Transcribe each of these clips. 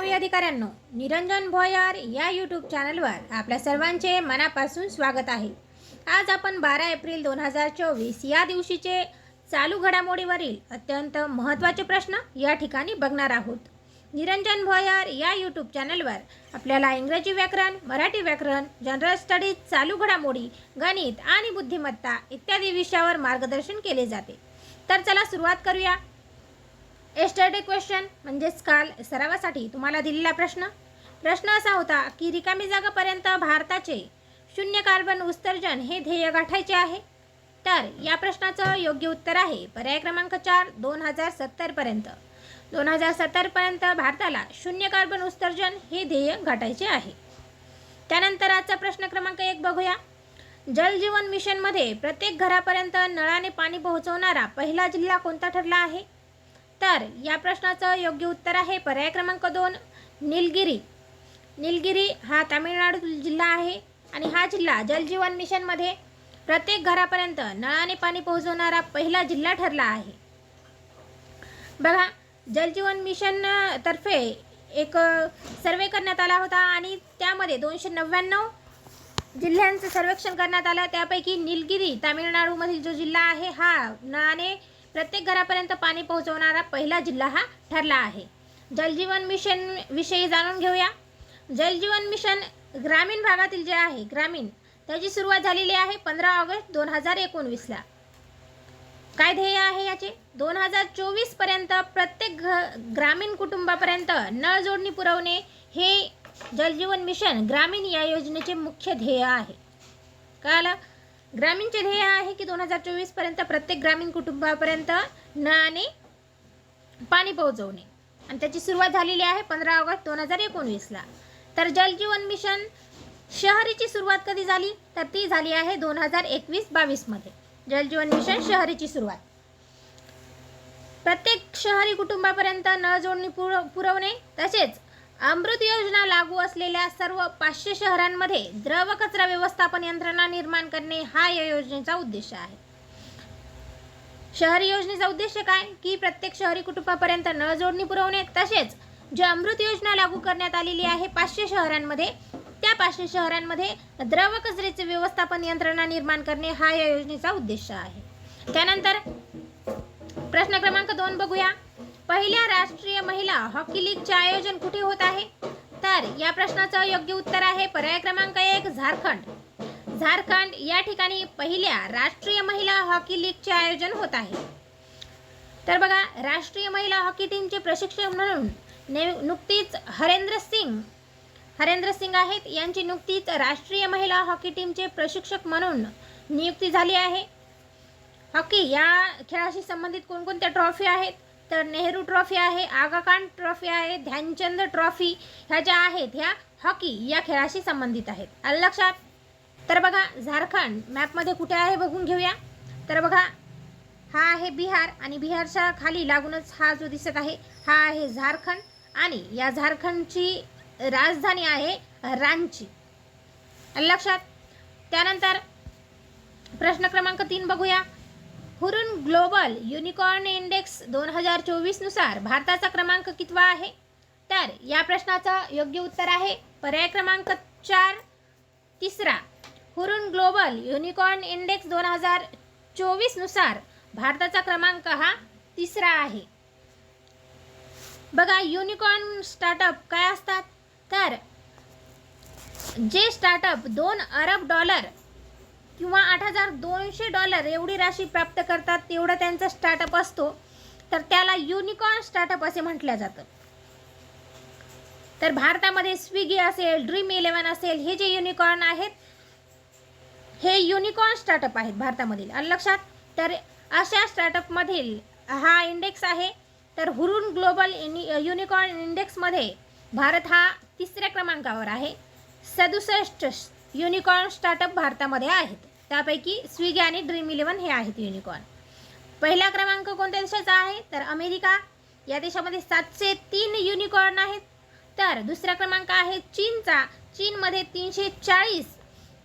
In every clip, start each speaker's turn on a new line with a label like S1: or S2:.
S1: भावी अधिकाऱ्यांनो निरंजन भोयार या यूट्यूब चॅनलवर आपल्या सर्वांचे मनापासून स्वागत आहे. आज आपण बारा एप्रिल दोन हजार चोवीस या दिवशीचे चालू घडामोडीवरील अत्यंत महत्त्वाचे प्रश्न या ठिकाणी बघणार आहोत. निरंजन भोयार या यूट्यूब चॅनलवर आपल्याला इंग्रजी व्याकरण मराठी व्याकरण जनरल स्टडीज चालू घडामोडी गणित आणि बुद्धिमत्ता इत्यादी विषयावर मार्गदर्शन केले जाते. तर चला सुरुवात करूया. एस्टरडे क्वेश्चन म्हणजेच काल सरावासाठी तुम्हाला दिलेला प्रश्न. प्रश्न असा होता की रिकामी जागापर्यंत भारताचे शून्य कार्बन उत्सर्जन हे ध्येय गाठायचे आहे. तर या प्रश्नाचं योग्य उत्तर आहे पर्याय क्रमांक चार दोन हजार सत्तरपर्यंत दोन हजार सत्तरपर्यंत भारताला शून्य कार्बन उत्सर्जन हे ध्येय गाठायचे आहे. त्यानंतर आजचा प्रश्न क्रमांक एक बघूया. जलजीवन मिशनमध्ये प्रत्येक घरापर्यंत नळाने पाणी पोहोचवणारा पहिला जिल्हा कोणता ठरला आहे? तर या प्रश्नाचं योग्य उत्तर आहे. पर्याय क्रमांक दोन निलगिरी. निलगिरी हा तामिळनाडू जिल्हा आहे आणि हा जिल्हा जलजीवन मिशनमध्ये प्रत्येक घरापर्यंत नळाने पाणी पोहोचवणारा पहिला जिल्हा ठरला आहे. बघा जलजीवन मिशन तर्फे एक सर्वे करण्यात आला होता आणि त्यामध्ये दोनशे नव्याण्णव जिल्ह्यांचं सर्वेक्षण करण्यात आलं. त्यापैकी निलगिरी तामिळनाडूमधील जो जिल्हा आहे हा नळाने प्रत्येक घरापर्यंत पाणी पोहोचवणारा पहिला जिल्हा हा ठरला आहे. जलजीवन मिशन विषयी जाणून घेऊया. जलजीवन मिशन ग्रामीण भागातील जे आहे ग्रामीण त्याची सुरुवात झालेली आहे पंधरा ऑगस्ट दोन हजार एकोणवीसला. काय ध्येय आहे याचे? दोन हजार चोवीसपर्यंत प्रत्येक घ ग्रामीण कुटुंबापर्यंत नळ जोडणी पुरवणे हे जलजीवन मिशन ग्रामीण या योजनेचे मुख्य ध्येय आहे. कळालं? ग्रामीणचे ध्येय आहे की दोन हजार चोवीसपर्यंत प्रत्येक ग्रामीण कुटुंबापर्यंत नळाने पाणी पोहोचवणे. आणि त्याची सुरुवात झालेली आहे पंधरा ऑगस्ट दोन हजार एकोणवीसला. तर जलजीवन मिशन शहरीची सुरुवात कधी झाली? तर ती झाली आहे दोन हजार एकवीस बावीसमध्ये. जलजीवन मिशन शहरीची सुरुवात. प्रत्येक शहरी कुटुंबापर्यंत नळ जोडणी पुर पुरवणे तसेच अमृत योजना लागू असलेल्या सर्व पाचशे शहरांमध्ये द्रव कचरा व्यवस्थापन यंत्रणा निर्माण करणे हा या योजनेचा उद्देश आहे. शहरी योजनेचा उद्देश काय? की प्रत्येक शहरी कुटुंबापर्यंत नळ जोडणी पुरवणे. तसेच जे अमृत योजना लागू करण्यात आलेली आहे पाचशे शहरांमध्ये त्या पाचशे शहरांमध्ये द्रव कचऱ्याचे व्यवस्थापन यंत्रणा निर्माण करणे हा या योजनेचा उद्देश आहे. त्यानंतर प्रश्न क्रमांक दोन बघूया. पहिल्या राष्ट्रीय महिला हॉकी लीगचे आयोजन कुठे होत आहे? तर या प्रश्नाचं योग्य उत्तर आहे पर्याय क्रमांक एक झारखंड. झारखंड या ठिकाणी पहिल्या राष्ट्रीय महिला हॉकी लीगचे आयोजन होत आहे. तर बघा राष्ट्रीय महिला हॉकी टीमचे प्रशिक्षक म्हणून ने नुकतीच हरेंद्र सिंग हरेंद्र सिंग आहेत. यांची नुकतीच राष्ट्रीय महिला हॉकी टीमचे प्रशिक्षक म्हणून नियुक्ती झाली आहे. हॉकी या खेळाशी संबंधित कोणकोणत्या ट्रॉफी आहेत? तर नेहरू ट्रॉफी आहे आगाखान ट्रॉफी आहे ध्यानचंद ट्रॉफी ह्या ज्या आहेत ह्या हॉकी या खेळाशी संबंधित आहेत. आलं लक्षात? तर बघा झारखंड मॅपमध्ये कुठे आहे बघून घेऊया. तर बघा हा आहे बिहार आणि बिहारच्या खाली लागूनच हा जो दिसत आहे हा आहे झारखंड आणि या झारखंडची राजधानी आहे रांची. लक्षात? त्यानंतर प्रश्न क्रमांक तीन बघूया. हुरुन ग्लोबल युनिकॉर्न इंडेक्स दोन हजार चोवीसनुसार भारताचा क्रमांक कितवा आहे? तर या प्रश्नाचं योग्य उत्तर आहे पर्याय क्रमांक चार तिसरा. हुरुन ग्लोबल युनिकॉर्न इंडेक्स दोन हजार चोवीसनुसार भारताचा क्रमांक हा तिसरा आहे. बघा युनिकॉर्न स्टार्टअप काय असतात? तर जे स्टार्टअप दोन अरब डॉलर किंवा आठ हजार दोनशे डॉलर एवढी राशी प्राप्त करतात तेवढा त्यांचा स्टार्टअप असतो. तर त्याला युनिकॉर्न स्टार्टअप असे म्हटलं जातं. तर भारतामध्ये स्विगी असेल ड्रीम इलेवन असेल हे जे युनिकॉर्न आहेत हे युनिकॉर्न स्टार्टअप आहेत भारतामधील. लक्षात तर अशा स्टार्टअपमधील हा इंडेक्स आहे. तर हुरुन ग्लोबल युनिकॉर्न इंडेक्समध्ये भारत हा तिसऱ्या क्रमांकावर आहे. सदुसष्ट युनिकॉर्न स्टार्टअप भारतामध्ये आहेत. त्यापैकी स्विगी आणि ड्रीम इलेवन हे आहेत युनिकॉर्न. पहिला क्रमांक कोणत्या देशाचा आहे? तर अमेरिका. या देशामध्ये सातशे तीन युनिकॉर्न आहेत. तर दुसरा क्रमांक आहे चीनचा. चीनमध्ये तीनशे चाळीस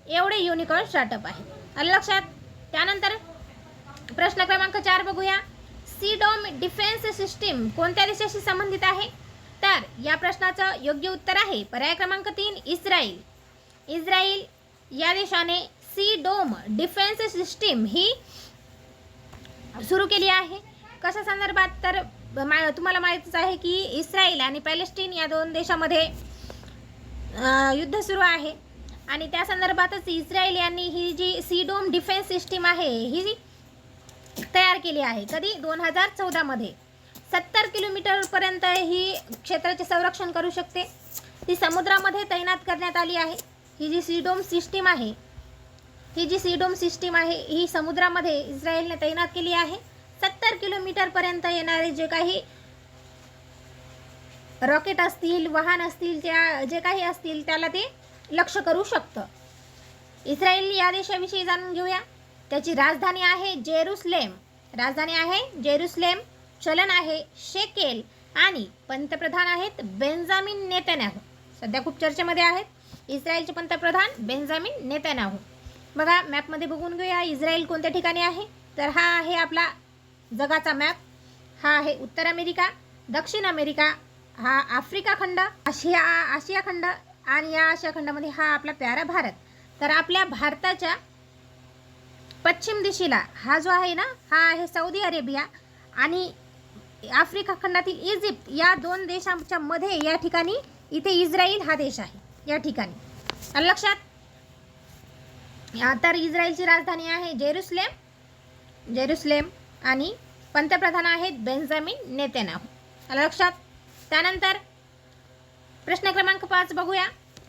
S1: एवढे युनिकॉर्न स्टार्टअप आहेत. आलं लक्षात? त्यानंतर प्रश्न क्रमांक चार बघूया. सीडोम डिफेन्स सिस्टीम कोणत्या देशाशी संबंधित आहे? तर या प्रश्नाचं योग्य उत्तर आहे. पर्याय क्रमांक तीन इस्रायल इस्रायल या देशाने सी डोम डिफेन्स सिस्टीम ही सुरू केली आहे. कशा संदर्भात तर मा तुम्हाला माहीतच आहे की इस्रायल आणि पॅलेस्टीन या दोन देशामध्ये युद्ध सुरू आहे. आणि त्या संदर्भातच इस्रायल यांनी ही जी सी डोम डिफेन्स सिस्टीम आहे ही तयार केली आहे. कधी? दोन हजार चौदामध्ये. सत्तर किलोमीटरपर्यंत ही क्षेत्राचे संरक्षण करू शकते. ती समुद्रामध्ये तैनात करण्यात आली आहे. ही जी सीडोम सिस्टीम आहे ही जी सीडोम सिस्टीम आहे ही समुद्रामध्ये इस्रायलने तैनात केली आहे. सत्तर किलोमीटरपर्यंत येणारे जे काही रॉकेट असतील वाहन असतील त्या जे काही असतील त्याला ते लक्ष करू शकतं. इस्रायल या देशाविषयी जाणून घेऊया. त्याची राजधानी आहे जेरुसलेम. राजधानी आहे जेरुसलेम. चलन आहे शेकेल. आणि पंतप्रधान आहेत बेंजामिन नेतन्याहू. सध्या खूप चर्चेमध्ये आहेत. इस्रायलचे पंतप्रधान बेंजामिन नेतन्याहू. बघा मॅपमध्ये बघून घेऊया. इस्रायल कोणत्या ठिकाणी आहे? तर हा आहे आपला जगाचा मॅप हा आहे उत्तर अमेरिका दक्षिण अमेरिका हा आफ्रिका खंड आशिया आशिया खंड आणि या आशिया खंडामध्ये हा आपला प्यारा भारत. तर आपल्या भारताच्या पश्चिम दिशेला हा जो आहे ना हा आहे सौदी अरेबिया आणि आफ्रिका खंडातील इजिप्त. या दोन देशांच्या मध्ये या ठिकाणी इथे इस्रायल हा देश आहे. या ठिकाणी. लक्षात? तर इस्रायलची राजधानी आहे जेरुसलेम. जेरुसलेम आणि पंतप्रधान आहेत बेंजामिन नेतेनाहू लक्षात? त्यानंतर प्रश्न क्रमांक पाच बघूया.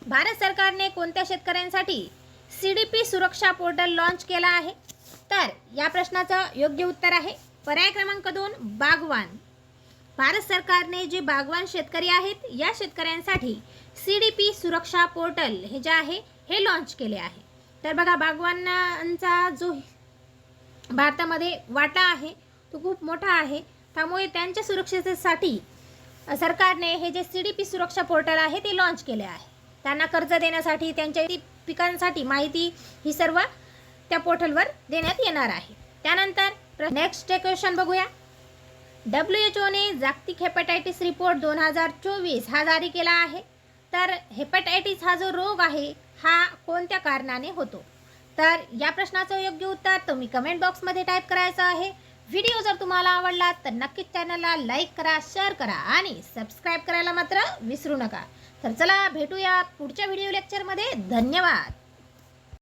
S1: भारत सरकारने कोणत्या शेतकऱ्यांसाठी C D P Suraksha portal launch केला आहे? तर या प्रश्नाचं योग्य उत्तर आहे पर्याय क्रमांक दोन बागवान. भारत सरकारने जे बागवान शेतकरी आहेत या शेतकऱ्यांसाठी C D P Suraksha portal हे जे आहे हे लॉन्च केले आहे. तर बघा बागवानांचा जो भारतामध्ये वाटा आहे तो खूप मोठा आहे. त्यामुळे त्यांच्या सुरक्षेसाठी सरकारने हे जे C D P Suraksha portal आहे ते लॉन्च केले आहे. त्यांना कर्ज देण्यासाठी त्यांच्या ती पिकांसाठी माहिती ही सर्व त्या पोर्टलवर देण्यात येणार आहे. त्यानंतर नेक्स्ट क्वेश्चन बघूया. डब्ल्यू एच ओने जागतिक हेपॅटायटिस रिपोर्ट दोन हजार चोवीस हा जारी केला आहे. तर हेपॅटायटिस हा जो रोग आहे हा कोणत्या कारणाने होतो? तर या प्रश्नाचं योग्य उत्तर तुम्ही कमेंट बॉक्समध्ये टाईप करायचं आहे. व्हिडिओ जर तुम्हाला आवडला तर नक्कीच चॅनलला लाईक करा शेअर करा आणि सबस्क्राईब करायला मात्र विसरू नका. तर चला भेटूया पुढच्या व्हिडिओ लेक्चरमध्ये धन्यवाद!